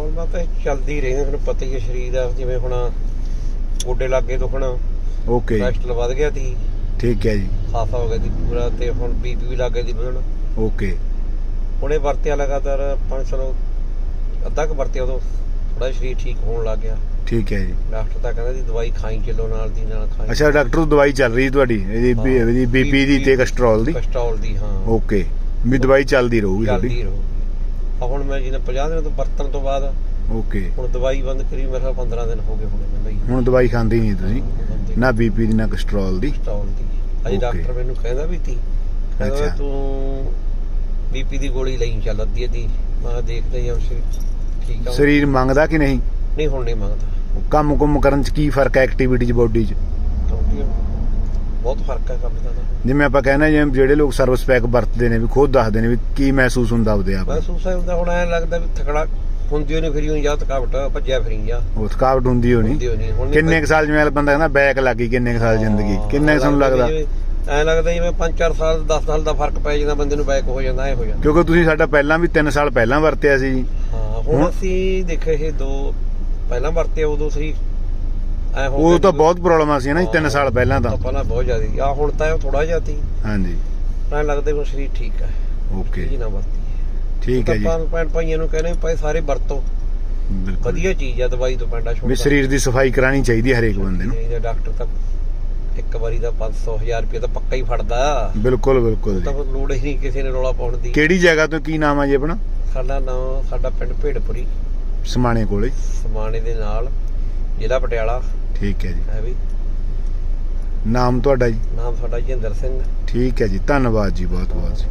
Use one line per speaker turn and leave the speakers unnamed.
Problem ਤਾਂ ਚੱਲਦੀ ਰਹੀ ਤੁਹਾਨੂੰ ਪਤਾ ਹੀ ਹੈ ਸਰੀਰ ਦਾ ਜਿਵੇਂ ਹੁਣ ਗੋਡੇ ਲੱਗੇ ਦੁਖਣਾ
ਓਕੇ ਜੀ।
ਕੋਲੇਸਟ੍ਰੋਲ ਵੱਧ ਗਿਆ ਸੀ
ਠੀਕ ਹੈ ਜੀ।
ਖਾਸਾ ਹੋ ਗਿਆ ਸੀ ਪੂਰਾ ਤੇ ਹੁਣ ਬੀਪੀ ਵੀ ਲੱਗ ਸੀ ਵਧਣ
ਓਕੇ
ਹੁਣੇ ਵਰਤਿਆ ਲਗਾਤਾਰ 500 ਅੱਧਾ ਕੁ ਵਰਤਿਆ ਉਦੋਂ। ਥੋੜਾ ਸਰੀਰ ਠੀਕ ਹੋਣ ਲੱਗ ਗਿਆ।
ਠੀਕ ਹੈ ਜੀ।
ਡਾਕਟਰ ਤਾਂ ਕਹਿੰਦਾ ਸੀ ਦਵਾਈ ਖਾਈ ਚੱਲੋ ਨਾਲ ਦੀ ਨਾਲ ਖਾਈ
ਅੱਛਾ ਡਾਕਟਰ ਤੋਂ ਦਵਾਈ ਚੱਲ ਰਹੀ ਤੁਹਾਡੀ? ਇਹਦੀ ਬੀਪੀ ਦੀ ਤੇ ਕੋਲੇਸਟ੍ਰੋਲ ਦੀ?
ਕੋਲੇਸਟ੍ਰੋਲ ਦੀ ਹਾਂ।
ਓਕੇ ਵੀ ਦਵਾਈ ਚੱਲਦੀ ਰਹੂਗੀ ਤੁਹਾਡੀ?
ਚੱਲਦੀ ਰਹੂਗੀ। ਆ ਹੁਣ ਮੈਂ ਜਿਹਨੇ 50 ਦਿਨ ਤੋਂ ਵਰਤਣ ਤੋਂ ਬਾਅਦ
ਓਕੇ।
ਹੁਣ ਦਵਾਈ ਬੰਦ ਕਰੀ ਮੇਰੇ ਖਿਆਲ 15 ਦਿਨ ਹੋ ਗਏ ਹੁਣ ਮੈਂ ਲਈ
ਹੁਣ ਦਵਾਈ ਖਾਂਦੇ ਨਹੀਂ ਤੁਸੀਂ। ਨਾ ਬੀਪੀ ਦੀ ਨਾ ਕੋਲੇਸਟ੍ਰੋਲ ਦੀ।
ਕੋਲੇਸਟ੍ਰੋਲ ਦੀ। ਅਜੇ. ਡਾਕਟਰ ਮੈਨੂੰ ਕਹਿੰਦਾ ਵੀ ਤੀ। ਕਹਿੰਦਾ
ਅੱਛਾ।
ਤੂੰ ਬੀਪੀ ਦੀ ਗੋਲੀ ਲਈ ਚੱਲ ਅੱਧੀ ਅੱਧੀ। ਮੈਂ ਦੇਖਦੇ ਹਾਂ ਸਰੀਰ ਠੀਕ ਆ।
ਸਰੀਰ ਮੰਗਦਾ ਕਿ ਨਹੀਂ?
ਨਹੀਂ ਹੁਣ ਨਹੀਂ ਮੰਗਦਾ।
ਕੰਮ ਕੁੰਮ ਕਰਨ ਚ ਕੀ ਫ਼ਰਕ ਹੈ ਐਕਟੀਵਿਟੀ ਚ ਬੋਡੀ ਚ?
ਬਹੁਤ ਫ਼ਰਕ ਹੈ ਕੰਮ ਦਾ ਤਾਂ।
ਜਿਵੇਂ ਆਪਾਂ ਕਹਿੰਦੇ ਜਿਵੇਂ ਜਿਹੜੇ ਲੋਕ ਸਰਵਿਸ ਪੈਕ ਵਰਤਦੇ ਨੇ ਵੀ ਖੁਦ ਦੱਸਦੇ ਨੇ ਵੀ ਕੀ ਮਹਿਸੂਸ ਹੁੰਦਾ ਆਪਦੇ ਆਪ।
ਮਹਿਸੂਸ ਹੁੰਦਾ ਹੁਣ ਐ ਲੱਗਦਾ ਵੀ ਥਕੜਾ ਹੁੰਦੀ ਹੋਣੀ ਫਿਰੀ ਹੋਈ ਜਾਂ ਥਕਾਵਟ ਭੱਜਿਆ ਫਿਰੀ ਜਾ।
ਉਹ ਥਕਾਵਟ ਹੁੰਦੀ ਹੋਣੀ।
ਹੁੰਦੀ ਹੋਣੀ ਹੁਣ
ਕਿੰਨੇ ਕੁ ਸਾਲ ਜਿਵੇਂ ਬੰਦਾ ਕਹਿੰਦਾ ਬੈਕ ਲੱਗੀ ਕਿੰਨੇ ਕੁ ਸਾਲ ਜ਼ਿੰਦਗੀ ਕਿੰਨੇ ਕੁ ਤੁਹਾਨੂੰ ਲੱਗਦਾ
ਐ ਲੱਗਦਾ ਜਿਵੇਂ 5-4 ਸਾਲ 10 ਸਾਲ ਦਾ ਫ਼ਰਕ ਪੈ ਜਾਂਦਾ ਬੰਦੇ ਨੂੰ ਬੈਕ ਹੋ ਜਾਂਦਾ ਐ ਹੋ ਜਾਂਦਾ।
ਕਿਉਂਕਿ ਤੁਸੀਂ ਸਾਡਾ ਪਹਿਲਾਂ ਵੀ 3 ਸਾਲ ਪਹਿਲਾਂ ਵਰਤਿਆ ਸੀ
ਹਾਂ
ਹੁਣ-
ਹੁਣ ਅਸੀਂ ਦੇਖੇ ਇਹ ਦੋ ਪਹਿਲਾਂ ਵਰਤੇ ਉਦੋਂ ਸਹੀ ਐ ਹੋ
ਉਹ ਤਾਂ ਬਹੁਤ ਪ੍ਰੋਬਲਮ ਸੀ ਨਾ ਜੀ 3 ਸਾਲ ਪਹਿਲਾਂ ਤਾਂ।
ਪਹਿਲਾਂ ਬਹੁਤ ਜ਼ਿਆਦਾ ਆ ਹੁਣ ਤਾਂ ਥੋੜਾ ਜਿਹਾ ਤੀ
ਹਾਂਜੀ।
ਐ ਲੱਗਦਾ ਵੀ ਸਰੀਰ ਠੀਕ ਹੈ
ਓਕੇ।
ਜੀ ਨਾ ਵਰਤੀ
ਠੀਕ ਹੈ ਜੀ।
ਆਪਾਂ ਭੈਣ ਭਾਈਆਂ ਨੂੰ ਕਹਿੰਦੇ ਭਾਈ ਸਾਰੇ ਵਰਤੋ। ਵਧੀਆ ਚੀਜ਼ ਆ ਦਵਾਈ ਤੋਂ ਪੈਂਡਾ
ਵੀ ਸਰੀਰ ਦੀ ਸਫ਼ਾਈ ਕਰਾਣੀ ਚਾਹੀਦੀ ਹਰੇਕ ਬੰਦੇ ਨੂੰ।
ਇਹ ਡਾਕਟਰ ਤਾਂ ਇੱਕ ਵਾਰੀ ਦਾ 500 1000 ਰੁਪਏ ਤਾਂ ਪੱਕਾ ਹੀ ਫੜਦਾ।
ਬਿਲਕੁਲ ਬਿਲਕੁਲ
ਤਾਂ ਲੋੜ ਹੀ ਨਹੀਂ ਕਿਸੇ ਨੇ ਰੌਲਾ ਪਾਉਣ ਦੀ।
ਕਿਹੜੀ ਜਗ੍ਹਾ ਤੋਂ ਕੀ ਨਾਮ ਹੈ ਜੀ ਆਪਣਾ?
ਸਾਡਾ ਨਾਮ ਸਾਡਾ ਪਿੰਡ ਭੇੜਪੁਰੀ।
ਸਮਾਣੇ ਕੋਲੇ।
ਸਮਾਣੇ ਦੇ ਨਾਲ ਜ਼ਿਲ੍ਹਾ ਪਟਿਆਲਾ।
ਠੀਕ ਹੈ ਜੀ।
ਹੈ ਵੀ।
ਨਾਮ ਤੁਹਾਡਾ ਜੀ?
ਨਾਮ ਸਾਡਾ ਜਿੰਦਰ ਸਿੰਘ।
ਠੀਕ ਹੈ ਜੀ ਧੰਨਵਾਦ ਜੀ ਬਹੁਤ ਬਹੁਤ ਜੀ